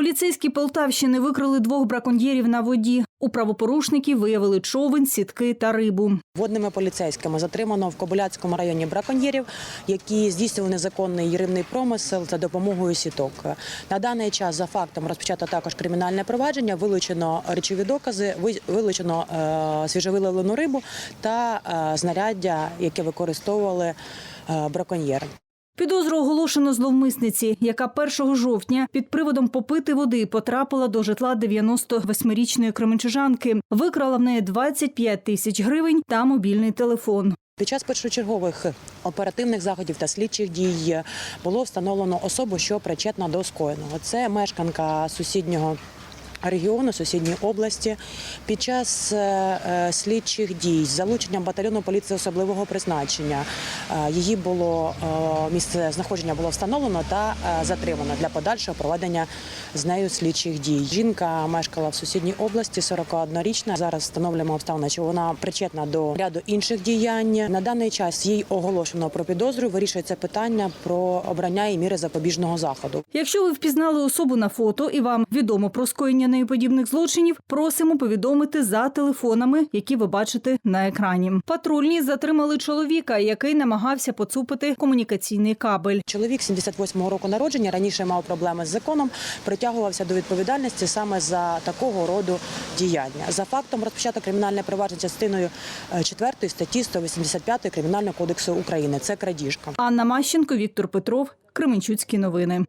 Поліцейські Полтавщини викрили двох браконьєрів на воді. У правопорушників виявили човен, сітки та рибу. Водними поліцейськими затримано в Кобиляцькому районі браконьєрів, які здійснювали незаконний рибний промисел за допомогою сіток. На даний час за фактом розпочато також кримінальне провадження, вилучено речові докази, ви- вилучено е, рибу та е, знаряддя, яке використовували е, браконьєри. Підозру оголошено зловмисниці, яка 1 жовтня під приводом попити води потрапила до житла 98-річної кременчужанки. Викрала в неї 25 тисяч гривень та мобільний телефон. Під час першочергових оперативних заходів та слідчих дій було встановлено особу, що причетна до скоєного. Це мешканка сусіднього. Регіону сусідньої області під час е, е, слідчих дій з залученням батальйону поліції особливого призначення е, її було місце знаходження було встановлено та затримано для подальшого проведення з нею слідчих дій. Жінка мешкала в сусідній області, 41-річна. Зараз встановлюємо обставини, що вона причетна до ряду інших діянь. На даний час їй оголошено про підозру. Вирішується питання про обрання і міри запобіжного заходу. Якщо ви впізнали особу на фото і вам відомо про скоєння нею подібних злочинів, просимо повідомити за телефонами, які ви бачите на екрані. Патрульні затримали чоловіка, який намагався поцупити комунікаційний кабель. Чоловік 78-го року народження раніше мав проблеми з законом, притягувався до відповідальності саме за такого роду діяння. За фактом розпочато кримінальне провадження частиною е, 4 статті 185 Кримінального кодексу України. Це крадіжка. Анна Мащенко, Віктор Петров, Кременчуцькі новини.